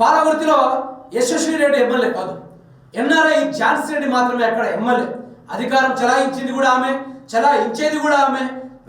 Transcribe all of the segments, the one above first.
పాలవృత్తిలో Yashasvi Reddy MLA కాదు. NRI Jhansi Reddy మాత్రమే అక్కడ ఎమ్మెల్యే. అధికారం చలాయించింది కూడా ఆమె చలాయించేది కూడా ఆమె.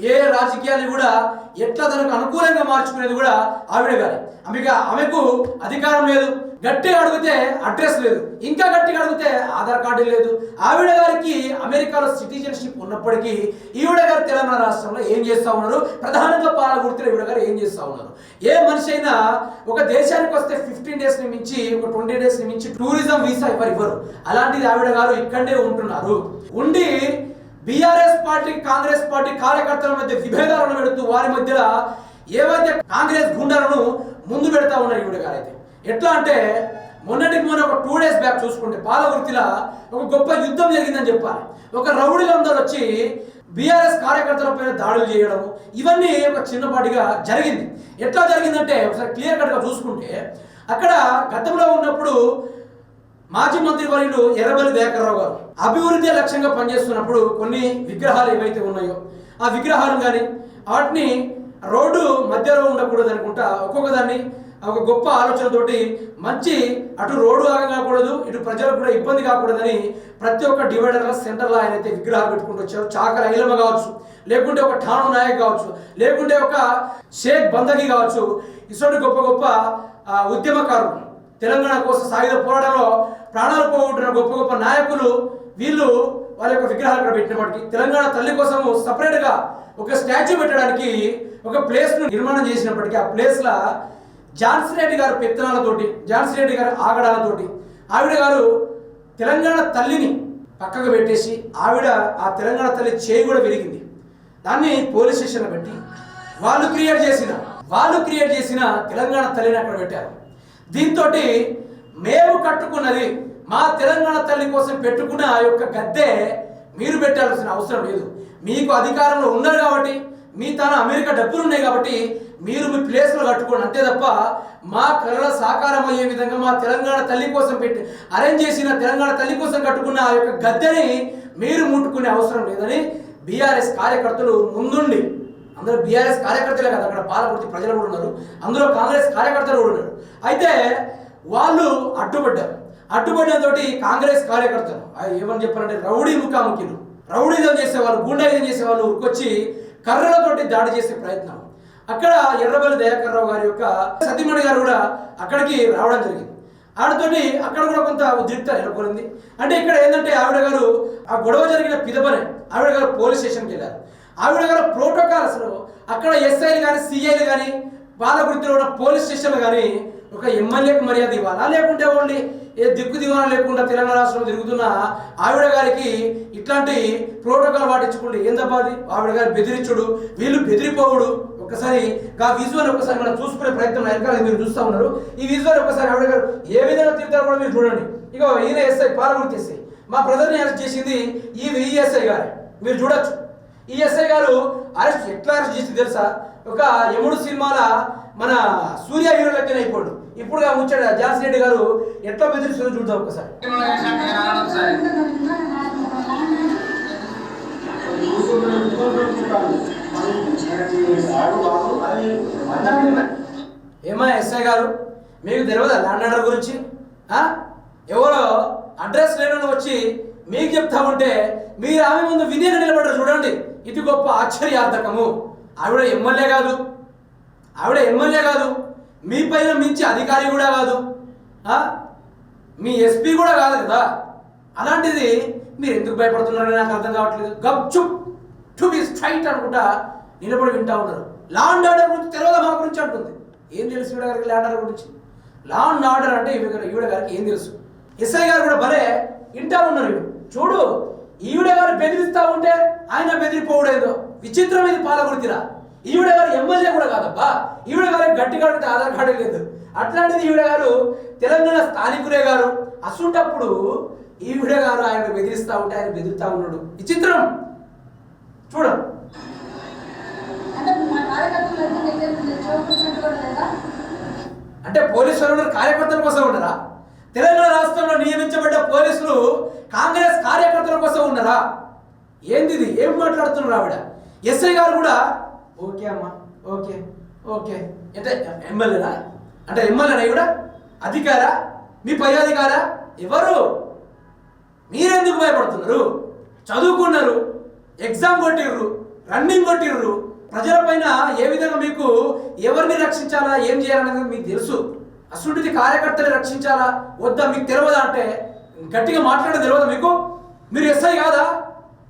ఏ రాజకీయాన్ని కూడా ఎట్లా తనకు అనుకూలంగా మార్చుకునేది కూడా ఆవిడ గారు. ఆమెగా ఆమెకు అధికారం లేదు. గట్టిగా అడిగితే అడ్రస్ లేదు. ఇంకా గట్టిగా అడిగితే ఆధార్ కార్డు లేదు. ఆవిడ గారికి అమెరికాలో సిటిజన్షిప్ ఉన్నప్పటికీ ఈవిడ గారు తెలంగాణ రాష్ట్రంలో ఏం చేస్తూ ఉన్నారు? ప్రధానంగా పాలగుర్తులు ఈవిడ గారు ఏం చేస్తూ ఉన్నారు? ఏ మనిషి అయినా ఒక దేశానికి వస్తే ఫిఫ్టీన్ డేస్ని మించి ఒక ట్వంటీ డేస్ని మించి టూరిజం వీసా ఇవ్వరు ఇవ్వరు. అలాంటిది ఆవిడ గారు ఇక్కడే ఉంటున్నారు. ఉండి బీఆర్ఎస్ పార్టీ కాంగ్రెస్ పార్టీ కార్యకర్తల మధ్య విభేదాలను పెడుతూ వారి మధ్యలో ఏవైతే కాంగ్రెస్ గుండెలను ముందు పెడతా ఉన్నారు ఈవిడ గారు అయితే. ఎట్లా అంటే మొన్నటికి మొన్న ఒక టూ డేస్ బ్యాక్ చూసుకుంటే పాలవృత్తిలో ఒక గొప్ప యుద్ధం జరిగిందని చెప్పాలి. ఒక రౌడీలందరూ వచ్చి బీఆర్ఎస్ కార్యకర్తల పైన దాడులు చేయడం ఇవన్నీ ఒక చిన్నపాటిగా జరిగింది. ఎట్లా జరిగిందంటే ఒకసారి క్లియర్ కట్గా చూసుకుంటే అక్కడ గతంలో ఉన్నప్పుడు మాజీ మంత్రి వర్యులు ఎర్రబెల్లి దయాకర్రావు గారు అభివృద్ధి లక్ష్యంగా పనిచేస్తున్నప్పుడు కొన్ని విగ్రహాలు ఏవైతే ఉన్నాయో ఆ విగ్రహాలు కానీ వాటిని రోడ్డు మధ్యలో ఉండకూడదు అనుకుంటా ఒక్కొక్క దాన్ని ఒక గొప్ప ఆలోచనతోటి మంచి అటు రోడ్డు ఆగం కాకూడదు ఇటు ప్రజలకు కూడా ఇబ్బంది కాకూడదని ప్రతి ఒక్క డివైడర్ల సెంటర్లో ఆయన అయితే విగ్రహాలు పెట్టుకుంటూ వచ్చారు. చాకర ఐలమ్మ కావచ్చు లేకుంటే ఒక ఠాణు నాయక్ కావచ్చు లేకుంటే ఒక షేక్ బందగి కావచ్చు ఇటువంటి గొప్ప గొప్ప ఉద్యమకారులు తెలంగాణ కోసం సాయుధ పోరాటంలో ప్రాణాలు పోగొట్టిన గొప్ప గొప్ప నాయకులు వీళ్ళు వాళ్ళ యొక్క విగ్రహాలు ఇక్కడ పెట్టినప్పటికీ తెలంగాణ తల్లి కోసం సపరేట్గా ఒక స్టాచ్యూ పెట్టడానికి ఒక ప్లేస్ను నిర్మాణం చేసినప్పటికీ ఆ ప్లేస్లో ఝాన్సీ రెడ్డి గారు పెత్తనాలతోటి ఝాన్సీ రెడ్డి గారు ఆగడాలతోటి ఆవిడ గారు తెలంగాణ తల్లిని పక్కకు పెట్టేసి ఆవిడ ఆ తెలంగాణ తల్లి చేయి కూడా విరిగింది. దాన్ని పోలీస్ స్టేషన్లో పెట్టి వాళ్ళు క్రియేట్ చేసిన వాళ్ళు క్రియేట్ చేసిన తెలంగాణ తల్లిని అక్కడ పెట్టారు. దీంతో మేము కట్టుకున్నది మా తెలంగాణ తల్లి కోసం పెట్టుకున్న ఆ యొక్క గద్దె మీరు పెట్టాల్సిన అవసరం లేదు. మీకు అధికారంలో ఉన్నారు కాబట్టి మీ తన అమెరికా డబ్బులు ఉన్నాయి కాబట్టి మీరు మీ ప్లేస్లో కట్టుకోండి. అంతే తప్ప మా కళల సాకారం అయ్యే విధంగా మా తెలంగాణ తల్లి కోసం పెట్టి అరేంజ్ చేసిన తెలంగాణ తల్లి కోసం కట్టుకున్న ఆ యొక్క గద్దెని మీరు ముట్టుకునే అవసరం లేదని బీఆర్ఎస్ కార్యకర్తలు ముందుండి. అందరూ బీఆర్ఎస్ కార్యకర్తలే కదా అక్కడ పాలకుర్తి ప్రజలు కూడా ఉన్నారు. అందులో కాంగ్రెస్ కార్యకర్తలు కూడా ఉన్నారు. అయితే వాళ్ళు అడ్డుపడ్డారు. అడ్డుపడినతో కాంగ్రెస్ కార్యకర్తలు ఏమని చెప్పారంటే రౌడీ ముఖాముఖిలు. రౌడీజం చేసేవాళ్ళు గుండాయిజం చేసేవాళ్ళు ఉరికొచ్చి కర్రలతోటి దాడి చేసే ప్రయత్నం. అక్కడ ఎర్రబెల్లి దయాకర్రావు గారి యొక్క సతీమణి గారు కూడా అక్కడికి రావడం జరిగింది. ఆవిడతోటి అక్కడ కూడా కొంత ఉద్రిక్త నెలకొనింది అంటే ఇక్కడ ఏంటంటే ఆవిడ గారు ఆ గొడవ జరిగిన పిదపనే ఆవిడ గారు పోలీస్ స్టేషన్కి వెళ్ళారు. ఆవిడ గారు ప్రోటోకాల్ అసలు అక్కడ ఎస్ఐలు కానీ సిఐలు కానీ బాలగుర్తిలో ఉన్న పోలీస్ స్టేషన్లు కానీ ఒక ఎమ్మెల్యేకి మర్యాద ఇవ్వాలా? లేకుంటే ఓన్లీ ఏ దిక్కు దివానా లేకుండా తెలంగాణ రాష్ట్రంలో తిరుగుతున్న ఆవిడ గారికి ఇట్లాంటి ప్రోటోకాల్ పాటించుకుంటే ఏం తప్పది ఆవిడ గారు బెదిరించుడు వీళ్ళు బెదిరిపోవుడు ఒకసారి ఆ విజువల్ ఒకసారి మనం చూసుకునే ప్రయత్నం వెనకాల మీరు చూస్తూ ఉన్నారు. ఈ విజువల్ ఒకసారి ఆవిడ గారు ఏ విధంగా తిరుగుతారు కూడా మీరు చూడండి. ఇక ఈయన ఎస్ఐ పాలగుర్తి ఎస్ఐ మా బ్రదర్ని అరెస్ట్ చేసింది ఈ ఈఎస్ఐ గారే. మీరు చూడొచ్చు. ఈ ఎస్ఐ గారు అరెస్ట్ ఎట్లా అరెస్ట్ చేసి తెలుసా? ఒక యముడు సినిమాల మన సూర్య హీరో లెక్కన అయిపోడు. ఇప్పుడు ముచ్చాడు జాన్సీ రెడ్డి గారు ఎట్లా బెదిరిస్తుందో చూద్దాం ఒకసారి. ఏమా ఎస్ఐ గారు? మీకు తెలియదా ల్యాండ్ ఆర్డర్ గురించి? ఎవరో అడ్రస్ లేనని వచ్చి మీకు చెప్తా ఉంటే మీరు ఆమె ముందు వినయగా నిలబడ్డారు చూడండి. ఇది గొప్ప ఆశ్చర్యార్థకము. ఆవిడ ఎమ్మెల్యే కాదు. ఆవిడ ఎమ్మెల్యే కాదు. మీ పైన మించి అధికారి కూడా కాదు. మీ ఎస్పీ కూడా కాదు కదా. అలాంటిది మీరు ఎందుకు భయపడుతున్నారని నాకు అర్థం కావట్లేదు. గప్చుప్! టు బి స్ట్రైట్ అనుకుంటా నిలబడి వింటా ఉన్నారు. లా అండ్ ఆర్డర్ గురించి తెలియదా మా గురించి అంటుంది. ఏం తెలుసు ఈవిడ గారికి లా ఆర్డర్ గురించి? లా అండ్ ఆర్డర్ అంటే ఈవిడ గారు- ఈవిడ గారికి ఏం తెలుసు? ఎస్ఐ గారు కూడా భలే వింటా ఉన్నారు ఇవి చూడు ఈవిడ గారు బెదిరిస్తా ఉంటే ఆయన బెదిరిపోవడేదో. విచిత్రం ఇది ఈవిడ గారు ఎమ్మెల్యే కూడా కాదబ్బా. ఈవిడ గారు గట్టి కడితే ఆధార్ కార్డు లేదు. అట్లాంటిది ఈవిడ గారు తెలంగాణ స్థానికులే గారు. అసుంటప్పుడు ఈవిడ గారు ఆయన బెదిరిస్తా ఉంటే ఆయన బెదిరిస్తా ఉన్నాడు. విచిత్రం. చూడ అంటే మా కార్యకర్తలు అయితే నీకు చూపించినట్టు కూడా లేదా అంటే పోలీసు వాళ్ళు కార్యకర్తల కోసం ఉండరా? తెలంగాణ రాష్ట్రంలో నియమించబడ్డ పోలీసులు కాంగ్రెస్ కార్యకర్తల కోసం ఉన్నారా ఏంది ఇది? ఏం మాట్లాడుతున్నారు ఆవిడ? ఎస్ఐ గారు కూడా ఓకే అమ్మా ఓకే ఓకే. అంటే ఎమ్మెల్యేనా? అంటే ఎమ్మెల్యేనా ఈవిడ? అధికారా? మీ పై అధికారా? ఎవరు? మీరెందుకు భయపడుతున్నారు? చదువుకున్నారు ఎగ్జామ్ కొట్టిర్రు రన్నింగ్ కొట్టిర్రు ప్రజలపైన ఏ విధంగా మీకు ఎవరిని రక్షించాలా ఏం చేయాలనేది మీకు తెలుసు. అసలుంటిది కార్యకర్తలు రక్షించాలా వద్దా మీకు తెలియదా అంటే గట్టిగా మాట్లాడడం తెలియదా మీకు? మీరు ఎస్ఐ కాదా?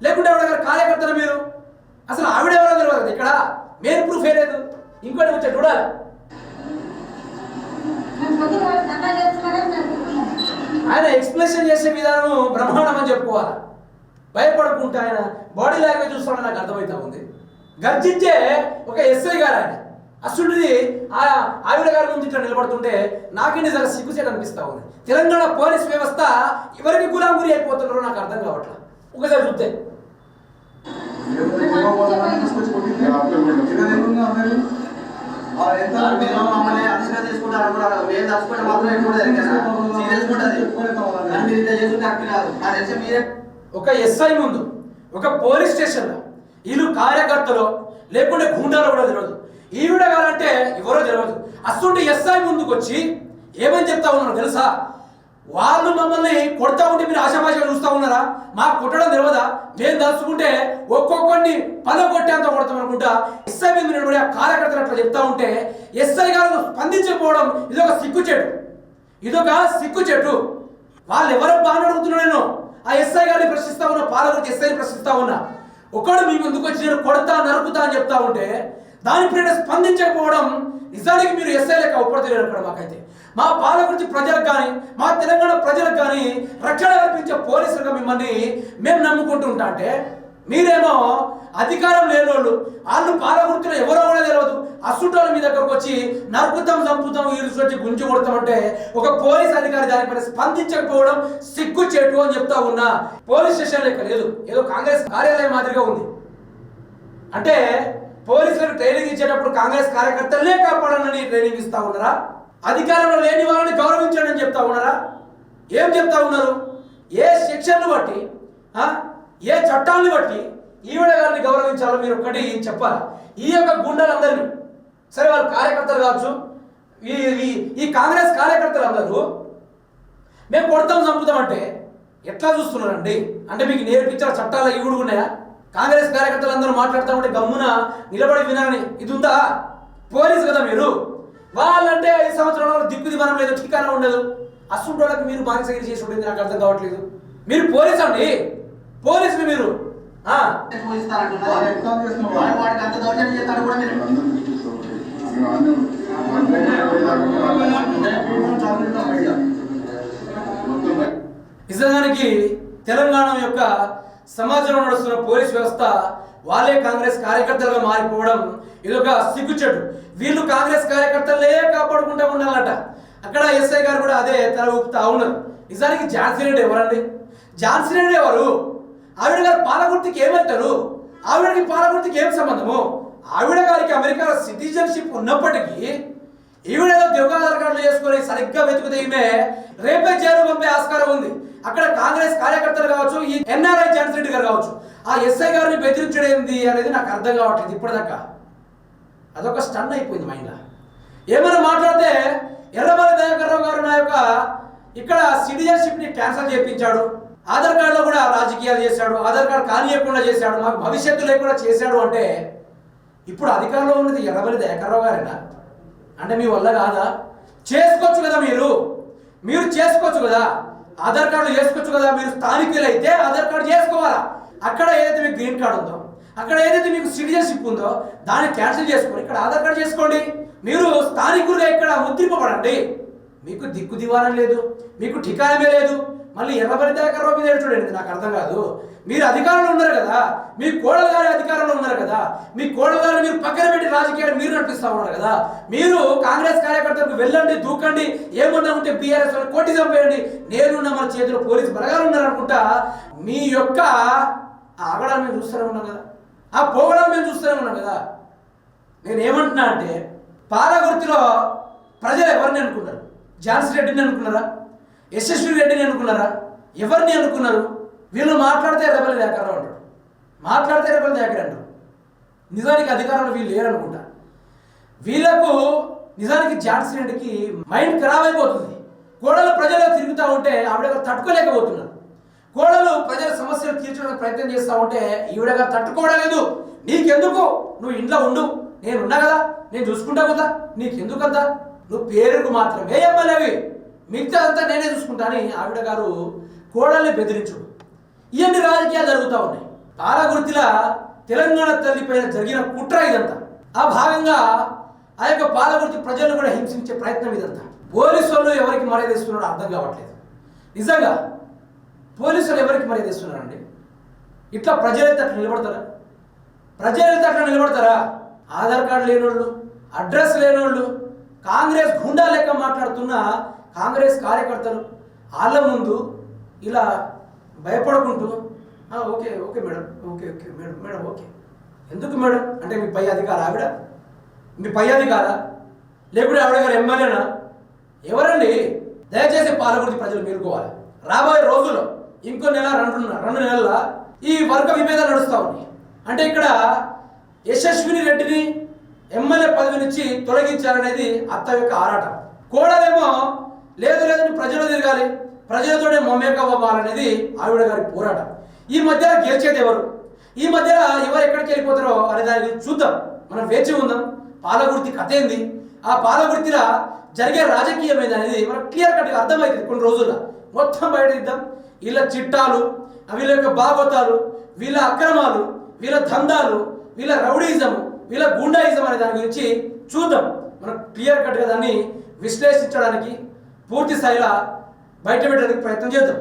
లేకుంటే ఎవరి దగ్గర కార్యకర్తలు మీరు? అసలు ఆవిడ ఎవరో తెలియదు కదా ఇక్కడ? మెయిన్ ప్రూఫ్ ఏ లేదు. ఇంకోటి వచ్చా చూడాలి. ఆయన ఎక్స్ప్లెనేషన్ చేసే విధానం బ్రహ్మాండం అని చెప్పుకోవాలి. భయపడకుండా ఆయన బాడీ లాంగ్వేజ్ చూస్తామని నాకు అర్థమవుతా ఉంది. గర్జించే ఒక ఎస్ఐ గారు ఆయన అసలుది ఆ ఆవిడ గారి గురించి ఇట్లా నిలబడుతుంటే నాకే నిజంగా సిగ్గుసేట్ అనిపిస్తా ఉంది. తెలంగాణ పోలీస్ వ్యవస్థ ఎవరికి గులాం గురి అయిపోతున్నారో నాకు అర్థం కావట్లేదు ఒకసారి చూస్తే మమ్మల్ని కాదు ఒక ఎస్ఐ ముందు ఒక పోలీస్ స్టేషన్లో వీళ్ళు కార్యకర్తలు లేకుంటే గుండాలో కూడా తెలియదు ఈవిడ కాదంటే ఎవరో తెలియదు అసలు ఎస్ఐ ముందుకు వచ్చి ఏమని చెప్తా ఉన్నారు తెలుసా? వాళ్ళు మమ్మల్ని కొడతా ఉంటే మీరు ఆశామాషగా చూస్తా ఉన్నారా? మాకు కొట్టడం తెలియదా మేము తలుచుకుంటే ఒక్కొక్కడిని పల కొట్టేంత కొడతాం అనుకుంటా ఎస్ఐ మీద నిలబడి ఆ కార్యకర్తలు అట్లా చెప్తా ఉంటే ఎస్ఐ గారు స్పందించకపోవడం ఇదొక చెట్టు. ఇదొక సిగ్గు చెట్టు. వాళ్ళు ఎవరో బాగా అడుగుతున్నా నేను? ఆ ఎస్ఐ గారిని ప్రశ్నిస్తా ఉన్నా పాలకుడికి ఎస్ఐని ప్రశ్నిస్తా ఉన్నా. ఒకడు మీ ముందుకు వచ్చి నేను కొడతా నరుకుతా అని చెప్తా ఉంటే దానిపైన స్పందించకపోవడం నిజానికి మీరు ఎస్ఐ లెక్క అక్కడ మాకైతే. మా పాలకుడి ప్రజలకు కానీ మా తెలంగాణ ప్రజలకు కానీ రక్షణ కల్పించే పోలీసులుగా మిమ్మల్ని మేము నమ్ముకుంటూ ఉంటా అంటే మీరేమో అధికారం లేని వాళ్ళు వాళ్ళు పాలగుర్తులు ఎవరో కూడా తెలియదు అసుటోళ్ళ మీ దగ్గరకు వచ్చి నరుకుతాం చంపుతాం ఈడుసు వచ్చి గుంజి కొడతామంటే ఒక పోలీస్ అధికారి దానిపైన స్పందించకపోవడం సిగ్గు చెట్టు అని చెప్తా ఉన్నా. పోలీస్ స్టేషన్ లెక్క లేదు. ఏదో కాంగ్రెస్ కార్యాలయం మాదిరిగా ఉంది. అంటే పోలీసులకు ట్రైనింగ్ ఇచ్చేటప్పుడు కాంగ్రెస్ కార్యకర్తలే కాపాడనని ట్రైనింగ్ ఇస్తా ఉన్నారా? అధికారంలో లేని వాళ్ళని గౌరవించండి అని చెప్తా ఉన్నారా? ఏం చెప్తా ఉన్నారు? ఏ శిక్షను బట్టి ఏ చట్టాన్ని బట్టి ఈవిడ గారిని గౌరవించాలో మీరు ఒక్కటి చెప్పాలి. ఈ యొక్క గుండెలందరినీ సరే వాళ్ళు కార్యకర్తలు కావచ్చు ఈ ఈ- కాంగ్రెస్ కార్యకర్తలు అందరూ మేము కొడతాం చంపుతాం అంటే ఎట్లా చూస్తున్నారండి? అంటే మీకు నేర్పించిన చట్టాలు ఇవి ఉన్నాయా? కాంగ్రెస్ కార్యకర్తలు అందరూ మాట్లాడతామంటే గమ్మున నిలబడి వినాలని ఇది ఉందా? పోలీసు కదా మీరు. వాళ్ళంటే ఐదు సంవత్సరాల దిక్కు మనం లేదు ఠికానా ఉండదు. అసలు వాళ్ళకి మీరు బానిసగిరి చేసి ఉండేది నాకు అర్థం కావట్లేదు. మీరు పోలీసు అండి? పోలీసులు మీరు? ఆ, వాడికి అంత కూడా నిజానికి తెలంగాణ యొక్క సమాజంలో నడుస్తున్న పోలీస్ వ్యవస్థ వాళ్ళే కాంగ్రెస్ కార్యకర్తలుగా మారిపోవడం ఇదొక సిగ్గుచెడు వీళ్ళు కాంగ్రెస్ కార్యకర్తలే కాపాడుకుంటూ ఉండాలట. అక్కడ ఎస్ఐ గారు కూడా అదే తల ఊపుతా ఉన్నారు. నిజానికి ఝాన్సీ రెడ్డి ఎవరండి? ఝాన్సీ రెడ్డి ఎవరు? ఆవిడ గారు పాలగుర్తికి ఏమంటారు? ఆవిడకి పాలగుర్తికి ఏం సంబంధము? ఆవిడ గారికి అమెరికాలో సిటిజన్షిప్ ఉన్నప్పటికీ ఈవిడేదో దివ్యాధార కార్డులు చేసుకొని సరిగ్గా వెతుకుతే ఈమె రేపే చేరు పంపే ఆస్కారం ఉంది. అక్కడ కాంగ్రెస్ కార్యకర్తలు కావచ్చు ఈ ఎన్ఆర్ఐ ఝాన్సీ రెడ్డి గారు కావచ్చు ఆ ఎస్ఐ గారిని బెదిరించడం ఏంది అనేది నాకు అర్థం కావట్లేదు ఇప్పటిదాకా. అదొక స్టన్ అయిపోయింది మైండ్లో. ఏమైనా మాట్లాడితే ఎర్రమల్లి దయాకర్రావు గారు నా యొక్క ఇక్కడ సిటిజన్షిప్ని క్యాన్సల్ చేయించాడు. ఆధార్ కార్డులో కూడా రాజకీయాలు చేశాడు ఆధార్ కార్డు కానియకుండా చేశాడు మాకు భవిష్యత్తు లేకుండా చేశాడు అంటే ఇప్పుడు అధికారంలో ఉన్నది ఎర్రబలి దయాకర్రావు గారేనా? అంటే మీ వల్ల కాదా? చేసుకోవచ్చు కదా మీరు. మీరు చేసుకోవచ్చు కదా. ఆధార్ కార్డు చేసుకోవచ్చు కదా. మీరు స్థానికులు అయితే ఆధార్ కార్డు చేసుకోవాలా? అక్కడ ఏదైతే మీకు గ్రీన్ కార్డు ఉందో అక్కడ ఏదైతే మీకు సిటిజన్షిప్ ఉందో దాన్ని క్యాన్సిల్ చేసుకోండి ఇక్కడ ఆధార్ కార్డు చేసుకోండి. మీరు స్థానికులుగా ఇక్కడ ముద్రింపబడండి. మీకు దిక్కు దివారం లేదు మీకు ఠికానమే లేదు. మళ్ళీ ఎర్రబడి దాకా మీద చూడండి నాకు అర్థం కాదు. మీరు అధికారంలో ఉన్నారు కదా మీ కోడలు గారి అధికారంలో ఉన్నారు కదా మీ కోడలు గారు మీరు పక్కన పెట్టి రాజకీయాలు మీరు నడిపిస్తా ఉన్నారు కదా. మీరు కాంగ్రెస్ కార్యకర్తలకు వెళ్ళండి దూకండి ఏమన్నా ఉంటే బీఆర్ఎస్ కోటి చంపేయండి. నేనున్న మన చేతిలో పోలీసు బలగాలు ఉన్నారు అనుకుంటా మీ యొక్క ఆ ఆగడాన్ని మేము చూస్తూనే ఉన్నాం కదా. ఆ పోగడం మేము చూస్తూనే ఉన్నాం కదా. నేను ఏమంటున్నా అంటే పాలగుర్తిలో ప్రజలు ఎవరిని అనుకున్నారు? ఝాన్సీ రెడ్డిని అనుకున్నారా? యశస్వి రెడ్డిని అనుకున్నారా? ఎవరిని అనుకున్నారు? వీళ్ళు మాట్లాడితే రెబల్ దాకరా అంటారు మాట్లాడితే రెబల్ దాకరా అంటారు. నిజానికి అధికారంలో వీళ్ళు లేరనుకుంటా వీళ్ళకు నిజానికి జాన్సన్ రెడ్డికి మైండ్ ఖరాబ్ అయిపోతుంది. కోడలు ప్రజల్లో తిరుగుతూ ఉంటే ఆవిడ తట్టుకోలేకపోతున్నారు. కోడలు ప్రజల సమస్యలు తీర్చడానికి ప్రయత్నం చేస్తూ ఉంటే ఈవిడగా తట్టుకోవడలేదు. తట్టుకోవడం లేదు నీకెందుకు? నువ్వు ఇంట్లో ఉండు. నేను ఉన్నా కదా. నేను చూసుకుంటా కదా నీకెందుకంతా? నువ్వు పేరుకు మాత్రమే ఎమ్మెల్యేవి. మిగతా అంతా నేనే చూసుకుంటానని ఆవిడ గారు కోడల్ని బెదిరించుడు. ఇవన్నీ రాజకీయాలు జరుగుతూ ఉన్నాయి. పాలగుర్తిల తెలంగాణ తల్లిపైన జరిగిన కుట్ర ఇదంతా. ఆ భాగంగా ఆ యొక్క పాలగుర్తి ప్రజలను కూడా హింసించే ప్రయత్నం ఇదంతా. పోలీసు వాళ్ళు ఎవరికి మర్యాద ఇస్తున్నారో అర్థం కావట్లేదు. నిజంగా పోలీసులు ఎవరికి మర్యాద ఇస్తున్నారండి? ఇట్లా ప్రజలైతే అట్లా నిలబడతారా? ప్రజలైతే అట్లా నిలబడతారా? ఆధార్ కార్డు లేనోళ్ళు అడ్రస్ లేనోళ్ళు కాంగ్రెస్ గుండా లెక్క మాట్లాడుతున్న కాంగ్రెస్ కార్యకర్తలు వాళ్ళ ముందు ఇలా భయపడుకుంటూ okay okay madam okay okay madam madam okay. ఎందుకు మేడం? అంటే మీ పై అధికార ఆవిడ? మీ పై అధికారా? లేకుంటే ఆవిడ గారు ఎమ్మెల్యేనా? ఎవరండి? దయచేసి పాలకుర్తి ప్రజలు మేలుకోవాలి. రాబోయే రోజుల్లో ఇంకో నెల రెండు రెండు నెలల ఈ వర్గ విభేదాలు నడుస్తూ ఉన్నాయి. అంటే ఇక్కడ యశస్విని రెడ్డిని ఎమ్మెల్యే పదవి నుంచి తొలగించారనేది అత్త యొక్క ఆరాటం. కోడలేమో లేదు లేదు ప్రజలు తిరగాలి. ప్రజలతోనే మమేక అవ్వాలనేది ఆవిడ గారి పోరాటం. ఈ మధ్య గెలిచేది ఎవరు? ఈ మధ్య ఎవరు ఎక్కడికి వెళ్ళిపోతారో అనే దాన్ని చూద్దాం. మనం వేచి ఉందాం. పాలగుర్తి కథ ఏంది? ఆ పాలగుర్తిలో జరిగే రాజకీయం అనేది మనకు క్లియర్ కట్గా అర్థమవుతుంది కొన్ని రోజుల్లో. మొత్తం బయట ఇద్దాం వీళ్ళ చిట్టాలు వీళ్ళ యొక్క భాగవతాలు వీళ్ళ అక్రమాలు వీళ్ళ దందాలు వీళ్ళ రౌడీజం వీళ్ళ గుండాయిజం అనే దాని గురించి చూద్దాం. మనం క్లియర్ కట్గా దాన్ని విశ్లేషించడానికి పూర్తి స్థాయిలో బయట పెట్టడానికి ప్రయత్నం చేద్దాం.